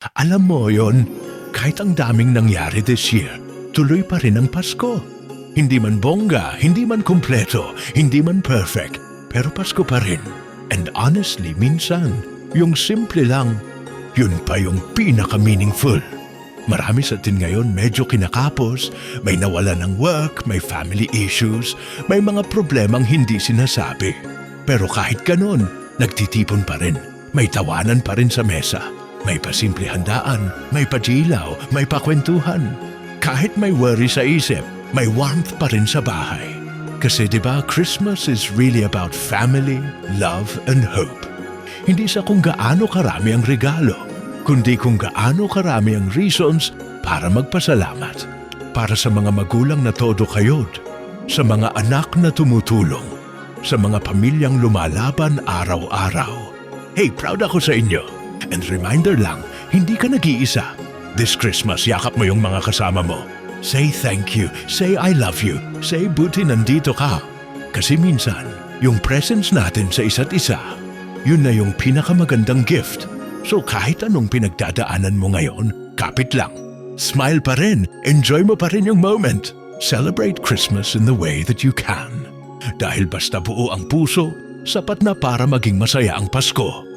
Alam mo yon, kahit ang daming nangyari this year, tuloy pa rin ang Pasko. Hindi man bongga, hindi man kumpleto, hindi man perfect, pero Pasko pa rin. And honestly, minsan, yung simple lang, yun pa yung pinaka-meaningful. Marami sa atin ngayon medyo kinakapos, may nawala ng work, may family issues, may mga problemang hindi sinasabi. Pero kahit ganon, nagtitipon pa rin. May tawanan pa rin sa mesa. May pasimple handaan, may pajilaw, may pakwentuhan. Kahit may worry sa isip, may warmth pa rin sa bahay. Kasi 'di ba, Christmas is really about family, love, and hope. Hindi sa kung gaano karami ang regalo, kundi kung gaano karami ang reasons para magpasalamat. Para sa mga magulang na todo kayod, sa mga anak na tumutulong, sa mga pamilyang lumalaban araw-araw. Hey, proud ako sa inyo. And reminder lang, hindi ka nag-iisa. This Christmas, yakap mo yung mga kasama mo. Say thank you, say I love you, say buti nandito ka. Kasi minsan, yung presence natin sa isa't isa, yun na yung pinakamagandang gift. So kahit anong pinagdadaanan mo ngayon, kapit lang. Smile pa rin, enjoy mo pa rin yung moment. Celebrate Christmas in the way that you can. Dahil basta buo ang puso, sapat na para maging masaya ang Pasko.